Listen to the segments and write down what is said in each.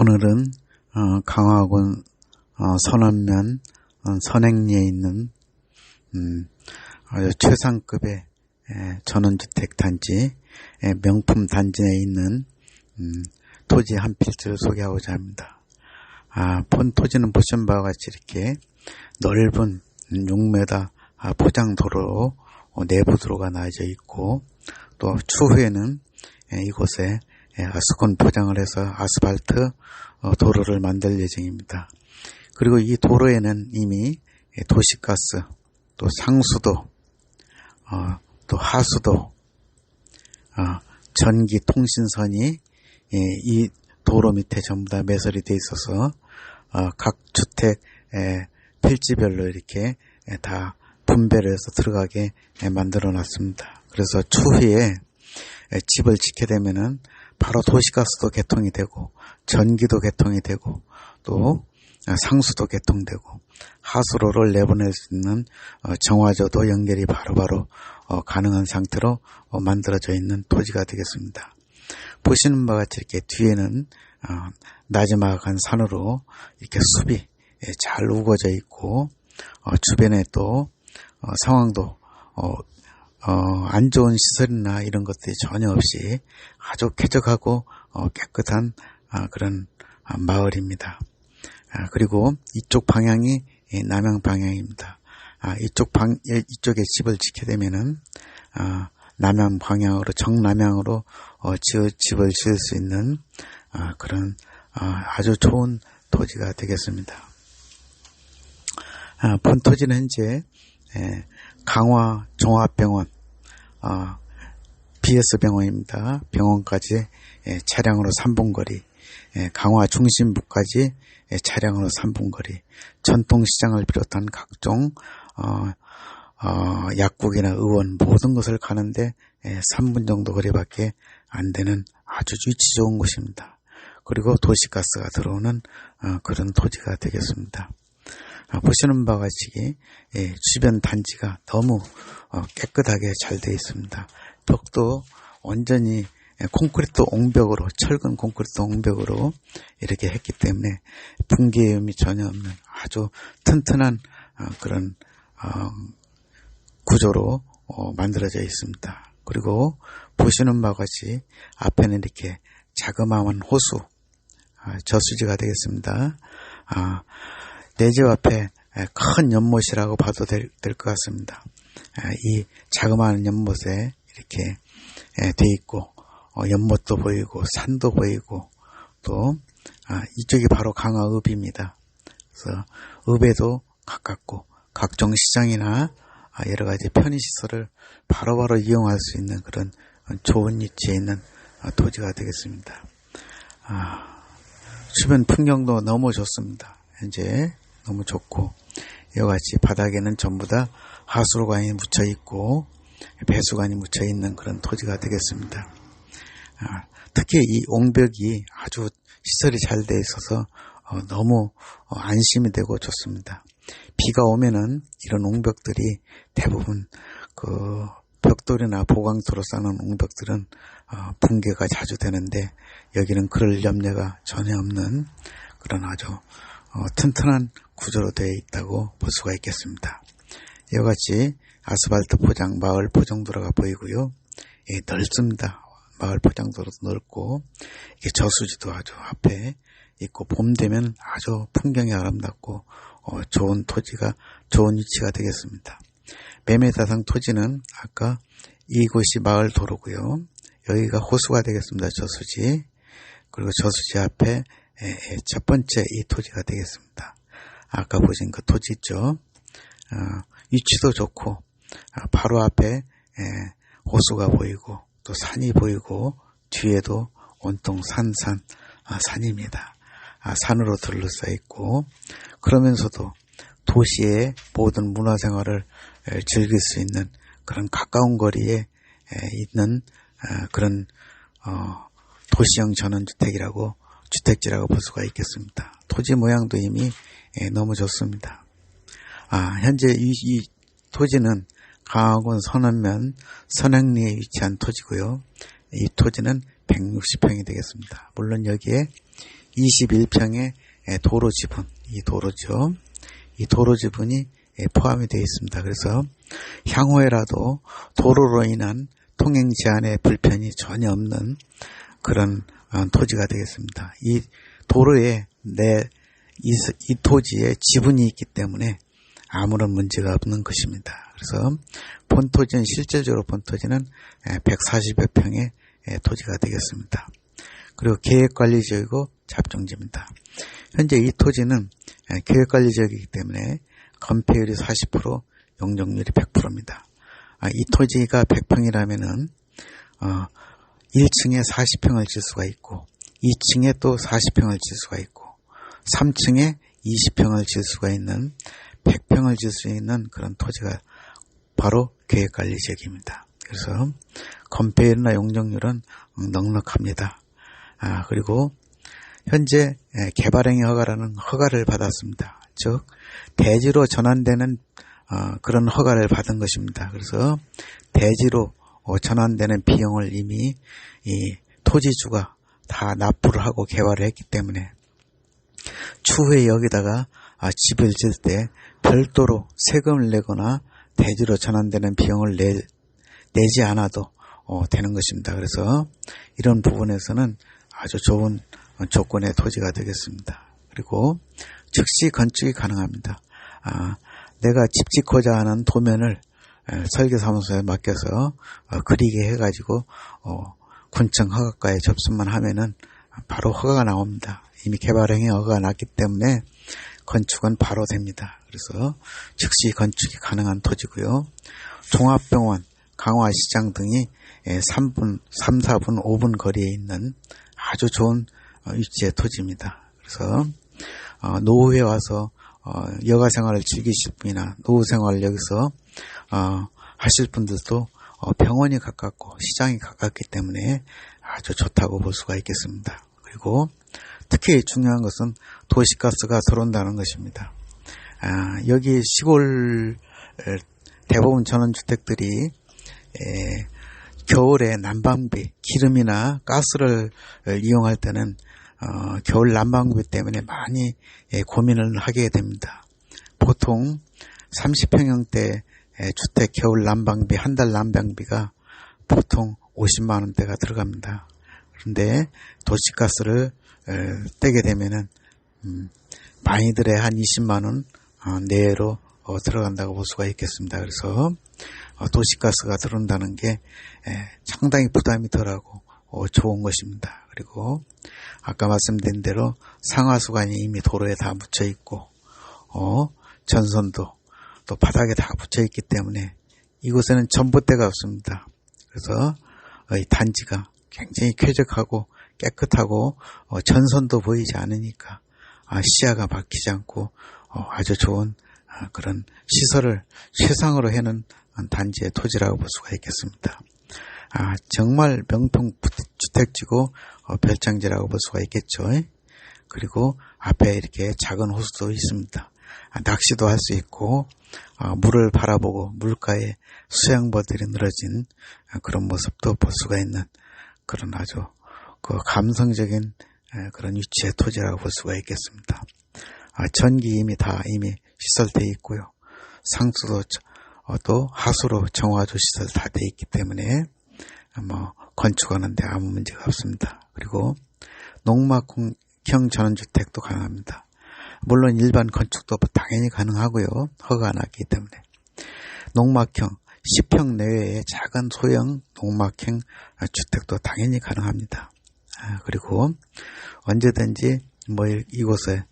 오늘은 어, 강화군 어, 선안면 어, 선행리에 있는 음, 아주 최상급의 에, 전원주택 단지 에, 명품 단지 에 있는 음, 토지 한 필지를 소개하고자 합니다. 아, 본 토지는 보신 바와 같이 이렇게 넓은 6m 아, 포장도로 어, 내부 도로가 나져 있고 또 추후에는 에, 이곳에 아스콘 포장을 해서 아스팔트 어, 도로를 만들 예정입니다. 그리고 이 도로에는 이미 도시가스, 또 상수도, 어, 또 하수도, 어, 전기 통신선이 이 도로 밑에 전부 다 매설이 되어 있어서 각 주택 필지별로 이렇게 다 분배를 해서 들어가게 만들어 놨습니다. 그래서 추후에 집을 짓게 되면은 바로 도시가스도 개통이 되고 전기도 개통이 되고 또 상수도 개통되고 하수로를 내보낼 수 있는 어, 정화조도 연결이 바로바로 어, 가능한 상태로 어, 만들어져 있는 토지가 되겠습니다. 보시는 바와 같이 이렇게 뒤에는 나지막한 산으로 이렇게 숲이 예, 잘 우거져 있고 주변에 또 상황도 어, 안 좋은 시설이나 이런 것들이 전혀 없이 아주 쾌적하고 어, 깨끗한 아, 그런 아, 마을입니다. 아, 그리고 이쪽 방향이 남양 방향입니다. 아, 이쪽 방 예, 이쪽에 집을 짓게 되면은 아, 남양 방향으로 정남향으로 어, 지어, 집을 지을 수 있는 아, 그런 아주 좋은 토지가 되겠습니다. 본 토지는 현재 예, 강화 종합병원 어, BS 병원입니다. 병원까지 예, 차량으로 3분 거리, 예, 강화 중심부까지 예, 차량으로 3분 거리, 전통시장을 비롯한 각종 어, 어, 약국이나 의원 모든 것을 가는데 3분 정도 거리밖에 안 되는 아주 위치 좋은 곳입니다. 그리고 도시가스가 들어오는 어, 그런 토지가 되겠습니다. 아, 보시는 바와 같이 예, 주변 단지가 너무 어, 깨끗하게 잘 되어 있습니다. 벽도 완전히 예, 콘크리트 옹벽으로 철근 콘크리트 옹벽으로 이렇게 했기 때문에 붕괴음이 전혀 없는 아주 튼튼한 어, 그런 구조로 만들어져 있습니다. 그리고 보시는 바와 같이 앞에는 이렇게 자그마한 호수 아, 저수지가 되겠습니다. 아, 내집 앞에 큰 연못이라고 봐도 될 것 같습니다. 이 자그마한 연못에 이렇게 돼 있고 어, 연못도 보이고 산도 보이고 또 아, 이쪽이 바로 강화읍입니다. 그래서 읍에도 가깝고 각종 시장이나 아, 여러 가지 편의시설을 바로바로 이용할 수 있는 그런 좋은 위치에 있는 아, 토지가 되겠습니다. 주변 풍경도 너무 좋습니다. 현재 너무 좋고 이와 같이 바닥에는 전부 다 하수로관이 묻혀 있고 배수관이 묻혀 있는 그런 토지가 되겠습니다. 아, 특히 이 옹벽이 아주 시설이 잘 돼 있어서 어, 너무 어, 안심이 되고 좋습니다. 비가 오면은 이런 옹벽들이 대부분 그 벽돌이나 보강토로 쌓는 옹벽들은 어, 붕괴가 자주 되는데 여기는 그럴 염려가 전혀 없는 그런 아주 튼튼한 구조로 되어 있다고 볼 수가 있겠습니다. 이와 같이 아스팔트 포장, 마을 포장도로가 보이고요. 예, 넓습니다. 마을 포장도로도 넓고 이게 저수지도 아주 앞에 있고 봄 되면 아주 풍경이 아름답고 어, 좋은 토지가 좋은 위치가 되겠습니다. 매매 대상 토지는 아까 이곳이 마을 도로고요. 여기가 호수가 되겠습니다. 저수지. 그리고 저수지 앞에 첫 번째 이 토지가 되겠습니다. 아까 보신 그 토지 있죠. 어, 위치도 좋고 어, 바로 앞에 예, 호수가 보이고 또 산이 보이고 뒤에도 온통 산산 아, 산입니다. 아, 산으로 둘러싸 있고 그러면서도 도시의 모든 문화생활을 에, 즐길 수 있는 그런 가까운 거리에 에, 있는 어, 그런 어, 도시형 전원주택이라고 주택지라고 볼 수가 있겠습니다. 토지 모양도 이미 예, 너무 좋습니다. 아, 현재 이, 이 토지는 강화군 선안면 선행리에 위치한 토지고요. 이 토지는 160평이 되겠습니다. 물론 여기에 21평의 도로 지분, 이 도로죠. 이 도로 지분이 포함이 되어 있습니다. 그래서 향후에라도 도로로 인한 통행 제한의 불편이 전혀 없는 그런 어, 토지가 되겠습니다. 이 도로에 내 이, 이 토지에 지분이 있기 때문에 아무런 문제가 없는 것입니다. 그래서 본토지는 실질적으로 본토지는 140여 평의 토지가 되겠습니다. 그리고 계획관리지역이고 잡종지입니다. 현재 이 토지는 계획관리지역이기 때문에 건폐율이 40%, 용적률이 100%입니다. 아, 이 토지가 100평이라면은 어, 1층에 40평을 질 수가 있고 2층에 또 40평을 질 수가 있고 3층에 20평을 질 수가 있는 100평을 질 수 있는 그런 토지가 바로 계획관리 지역입니다. 그래서 건폐율이나 용적률은 넉넉합니다. 아, 그리고 현재 개발행위 허가라는 허가를 받았습니다. 즉 대지로 전환되는 어, 그런 허가를 받은 것입니다. 그래서 대지로 어, 전환되는 비용을 이미 이 토지주가 다 납부를 하고 개발을 했기 때문에 추후에 여기다가 아, 집을 지을 때 별도로 세금을 내거나 대지로 전환되는 비용을 내, 내지 않아도 어, 되는 것입니다. 그래서 이런 부분에서는 아주 좋은 조건의 토지가 되겠습니다. 그리고 즉시 건축이 가능합니다. 아, 내가 집 짓고자 하는 도면을 설계사무소에 맡겨서 어, 그리게 해가지고 어, 군청 허가과에 접수만 하면은 바로 허가가 나옵니다. 이미 개발행위 허가가 났기 때문에 건축은 바로 됩니다. 그래서 즉시 건축이 가능한 토지고요. 종합병원, 강화시장 등이 3분, 3, 4분, 5분 거리에 있는 아주 좋은 어, 위치의 토지입니다. 그래서 노후에 와서 어, 여가 생활을 즐기실 분이나 노후 생활을 여기서 어, 하실 분들도 어, 병원이 가깝고 시장이 가깝기 때문에 아주 좋다고 볼 수가 있겠습니다. 그리고 특히 중요한 것은 도시가스가 들어온다는 것입니다. 아, 여기 시골 대부분 전원주택들이 에, 겨울에 난방비, 기름이나 가스를 이용할 때는 어, 겨울 난방비 때문에 많이 예, 고민을 하게 됩니다. 보통 30평형대 주택 겨울 난방비 한 달 난방비가 보통 50만 원대가 들어갑니다. 그런데 도시가스를 떼게 되면은 음, 많이들의 한 20만 원 어, 내로 어, 들어간다고 볼 수가 있겠습니다. 그래서 어, 도시가스가 들어온다는 게 상당히 부담이 덜하고 좋은 것입니다. 그리고 아까 말씀드린 대로 상하수관이 이미 도로에 다 묻혀 있고 어, 전선도 또 바닥에 다 붙여 있기 때문에 이곳에는 전봇대가 없습니다. 그래서 이 단지가 굉장히 쾌적하고 깨끗하고 어, 전선도 보이지 않으니까 아, 시야가 막히지 않고 어, 아주 좋은 아, 그런 시설을 최상으로 해놓은 단지의 토지라고 볼 수가 있겠습니다. 아, 정말 명품 주택지고 어, 별장지라고 볼 수가 있겠죠. 그리고 앞에 이렇게 작은 호수도 있습니다. 아, 낚시도 할 수 있고 어, 물을 바라보고 물가에 수양버들이 늘어진 그런 모습도 볼 수가 있는 그런 아주 그 감성적인 그런 위치의 토지라고 볼 수가 있겠습니다. 아, 전기 이미 다 이미 시설되어 있고요. 상수도 어, 또 하수로 정화조 시설 다 되어 있기 때문에 뭐 건축하는데 아무 문제가 없습니다. 그리고 농막형 전원주택도 가능합니다. 물론 일반 건축도 당연히 가능하고요. 허가가 났기 때문에 농막형 10평 내외의 작은 소형 농막형 주택도 당연히 가능합니다. 아, 그리고 언제든지 뭐 이곳에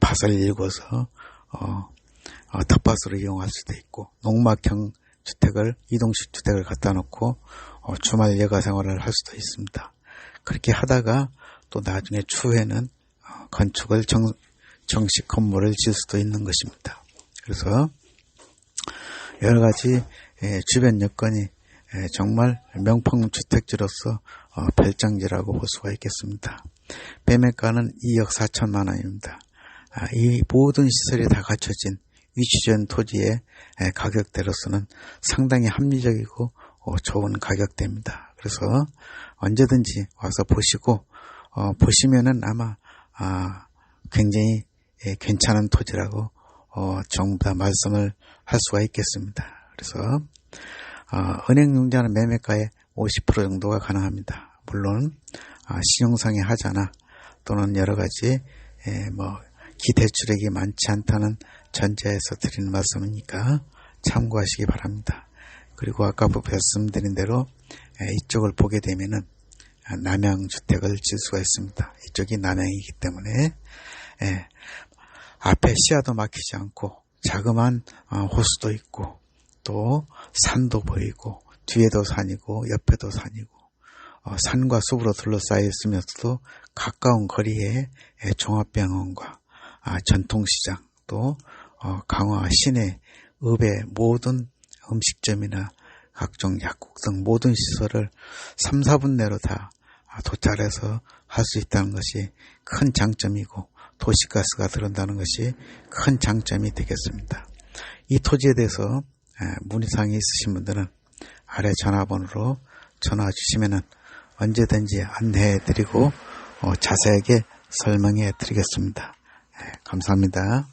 밭을 일궈서 어, 어, 텃밭으로 이용할 수도 있고 농막형 주택을 이동식 주택을 갖다 놓고 어, 주말 여가 생활을 할 수도 있습니다. 그렇게 하다가 또 나중에 추후에는 어, 건축을 정, 정식 건물을 지을 수도 있는 것입니다. 그래서 여러 가지 예, 주변 여건이 예, 정말 명품 주택지로서 어, 별장지라고 볼 수가 있겠습니다. 매매가는 2억 4천만 원입니다. 아, 이 모든 시설이 다 갖춰진 위치전 토지의 예, 가격대로서는 상당히 합리적이고 어, 좋은 가격대입니다. 그래서 언제든지 와서 보시고 어, 보시면은 아마 아, 굉장히 예, 괜찮은 토지라고 어, 전부 다 말씀을 할 수가 있겠습니다. 그래서 어, 은행융자는 매매가의 50% 정도가 가능합니다. 물론 아, 신용상의 하자나 또는 여러 가지 예, 뭐 기대출액이 많지 않다는 전제에서 드리는 말씀이니까 참고하시기 바랍니다. 그리고 아까 말씀드린 대로 예, 이쪽을 보게 되면은 남양 주택을 질 수가 있습니다. 이쪽이 남양이기 때문에 예, 앞에 시야도 막히지 않고 자그마한 어, 호수도 있고 또 산도 보이고 뒤에도 산이고 옆에도 산이고 어, 산과 숲으로 둘러싸여 있으면서도 가까운 거리에 예, 종합병원과 아, 전통시장 또 어, 강화 시내 읍의 모든 음식점이나 각종 약국 등 모든 시설을 3, 4분 내로 다 도착해서 할 수 있다는 것이 큰 장점이고 도시가스가 들어온다는 것이 큰 장점이 되겠습니다. 이 토지에 대해서 문의사항이 있으신 분들은 아래 전화번호로 전화 주시면 언제든지 안내해 드리고 어, 자세하게 설명해 드리겠습니다. 감사합니다.